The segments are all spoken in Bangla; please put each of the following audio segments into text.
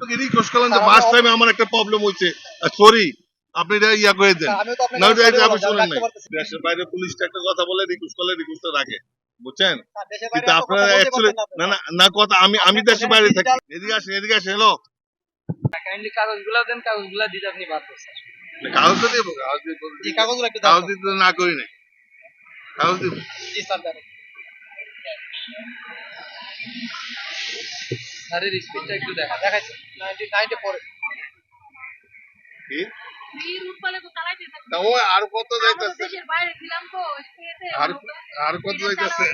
রিকোয়েস্ট করলাম যে ফার্স্ট আমি- টাইমে আমার একটা প্রবলেম হয়েছে। সরি আপনি এটা ইয়া করে দেন। না ওটা এটা আপনি শুনেন নাই। দেশের বাইরে পুলিশটা একটা কথা বলে রিকোয়েস্ট করলে রিকোয়েস্টটা রাখে। বুঝছেন? কিন্তু আপনারা অ্যাকচুয়ালি না। না না না কথা আমি আমি দেশের বাইরে থাকি। এদিকে আসেন এদিকে আসেন হ্যালো। কাইন্ডলি কাগজগুলো দেন কাগজগুলো দিতে আপনি বাধ্য স্যার। কাগজ তো দেবো কাগজ দিব কাগজগুলো একটু কাগজ দিতে না করি নাই। কাগজ দিব জি স্যার স্পিডটা একটু দেখা। দেখাইছি 90 94 কি? আর কত যাইতেছে? আর কত যাইতেছে?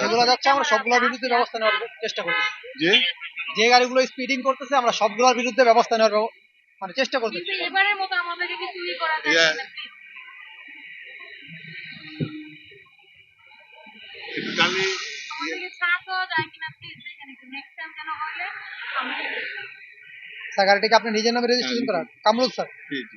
যেগুলো যাচ্ছে আমরা সবগুলোর বিরুদ্ধে ব্যবস্থা নেওয়ার চেষ্টা করছি যে? যে গাড়িগুলো স্পিডিং করতেছে আমরা সবগুলোর বিরুদ্ধে ব্যবস্থা নেওয়ার মানে চেষ্টা করতেছি। এবারের মতো আমাদেরকে ই করা যায়? Yeah. স্যার গাড়িটাকে আপনি নিজের নামে রেজিস্ট্রেশন করান। কামরুল স্যার। জি জি।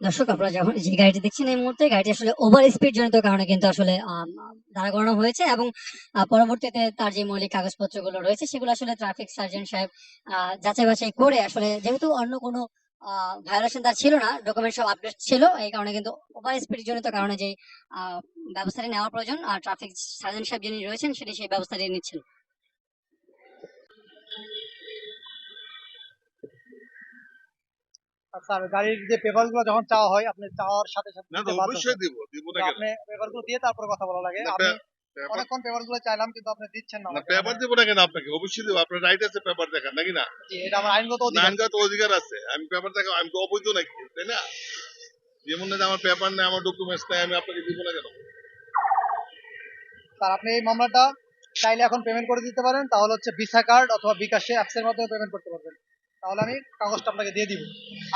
দর্শক আপনারা যখন যে গাড়িটি দেখছেন এই মুহূর্তে গাড়িটি আসলে ওভার স্পিড জনিত কারণে কিন্তু আসলে দাঁড়া করানো হয়েছে এবং আহ, পরবর্তীতে তার যে মৌলিক কাগজপত্রগুলো রয়েছে সেগুলো আসলে ট্রাফিক সার্জন সাহেব আহ, যাচাই বাছাই করে আসলে যেহেতু অন্য কোনো ভায়োলেশন তার ছিল না ডকুমেন্ট সব আপডেট ছিল এই কারণে কিন্তু ওভার স্পিড জনিত কারণে যে আহ, ব্যবস্থাটি নেওয়া প্রয়োজন আর ট্রাফিক সার্জন সাহেব যিনি রয়েছেন সেটি সেই ব্যবস্থাটি নিচ্ছেন আর স্যার গাড়ির যে পেপারগুলো যখন চাওয়া হয় আপনি চাওয়ার সাথে সাথে না অবশ্যই দিব দিব না আপনি পেপারগুলো দিয়ে তারপরে কথা বলা লাগে। না, আমি পেপার অনেকক্ষণ পেপার চাইলাম কিন্তু আপনি দিচ্ছেন না না পেপার দিব না কেন আপনাকে? অবশ্যই দিব। আপনার রাইট আছে পেপার দেখার নাকি না? এটা আমার আইনগত অধিকার। নানগত অধিকার আছে। আমি পেপার দেখা আমি তো অবৈধ নাকি? তাই না? যেমন না আমার পেপার নেই আমার ডকুমেন্টস নেই আমি আপনাকে দিব না কেন? স্যার আপনি এই মামলাটা চাইলে এখন পেমেন্ট করে দিতে পারেন। তাহলে হচ্ছে ভিসা কার্ড অথবা বিকাশে অ্যাপসের মাধ্যমে পেমেন্ট করতে পারবেন। তাহলে আমি কাগজটা আপনাকে দিয়ে দিব।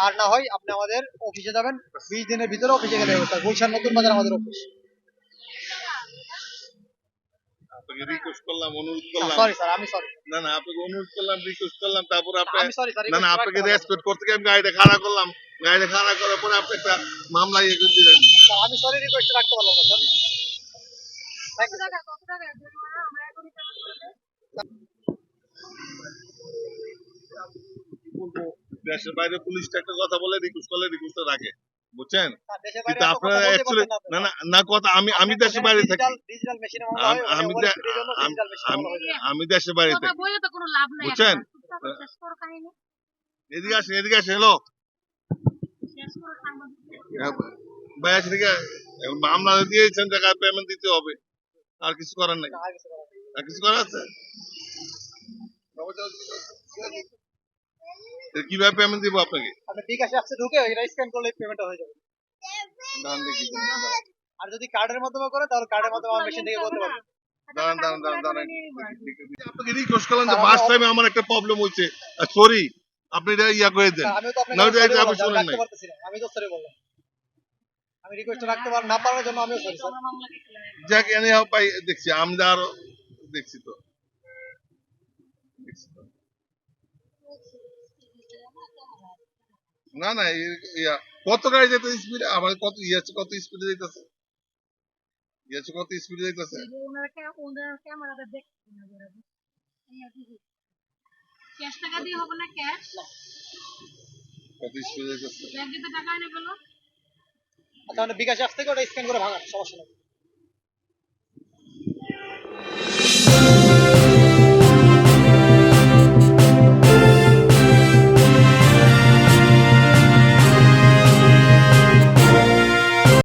আর না হয় আপনি আমাদের অফিসে যাবেন। বিশ দিনের ভিতরে অফিসে গেলে গুলশান নতুন বাজার আমাদের অফিস আপনাকে রিকোয়েস্ট করলাম অনুরোধ করলাম। সরি স্যার আমি সরি না না আপনাকে অনুরোধ করলাম রিকোয়েস্ট করলাম তারপর আপনি আমি সরি স্যার না না আপনাকে রেসপেক্ট করতে গিয়ে আমি গাড়িটা খাড়া করলাম। গাড়িটা খাড়া করার পরে আপনি একটা মামলা ইয়ে করে দিলেন। আমি সরি রিকোয়েস্ট রাখতে পারলাম না স্যার কত টাকা কত টাকা আমরা এখনই পেমেন্ট করে দেব দেশের বাইরে পুলিশটা একটা কথা বলে রিকোয়েস্ট করলে রিকোয়েস্টটা রাখে বুঝছেন? কিন্তু আপনারা অ্যাকচুয়ালি না না না কথা আমি আমি দেশের বাইরে থাকি। আম- আমি আমি- আমি দেশের বাইরে থাকি। বলে তো কোনো লাভ নাই বুঝছেন? এদিকে আসেন এদিকে আসেন হ্যালো। ভাই আছে ঠিক মামলা দিয়েছেন টাকা পেমেন্ট দিতে হবে। আর কিছু করার নাই। আর কিছু করার আছে? কীভাবে পেমেন্ট দিব আপনাকে? আপনি বিকাশে অ্যাপসে ঢুকে এটা স্ক্যান করলে পেমেন্টটা হয়ে যাবে। দাঁড়ান দেখি। আর যদি কার্ডের মাধ্যমে করে তাহলে কার্ডের মাধ্যমে আমার মেশিন থেকে বলতে পারবেন দাঁড়ান দাঁড়ান দাঁড়ান দাঁড়ান। আপনাকে রিকোয়েস্ট করলাম যে ফার্স্ট আমি- টাইমে আমার একটা প্রবলেম হয়েছে। সরি আপনি এটা ইয়া করে দেন। স্যার, তো আপনাকে না, ওটা- এটা আপনি শুনেন নাই। আমি তো সরি বললাম। আমি রিকোয়েস্ট রাখতে পার না পারার জন্য আমিও সরি স্যার যাক এনে পাই দেখছি আমরা আরও দেখছি তো দেখছি তো। না না ইয়া কত গাড়ি যেতে স্পিড আমার কত ইয়াছে কত স্পিডে যাইতেছে? ইয়াছে কত স্পিডে কি। ক্যাশ টাকা দিয়ে হবে না ক্যাশ? কত স্পিডে যাইতেছে? ব্যাংকে তো টাকা এনে গেল আচ্ছা মানে বিকাশ থেকে ওটা স্ক্যান করে ভাঙান সমস্যা নেই।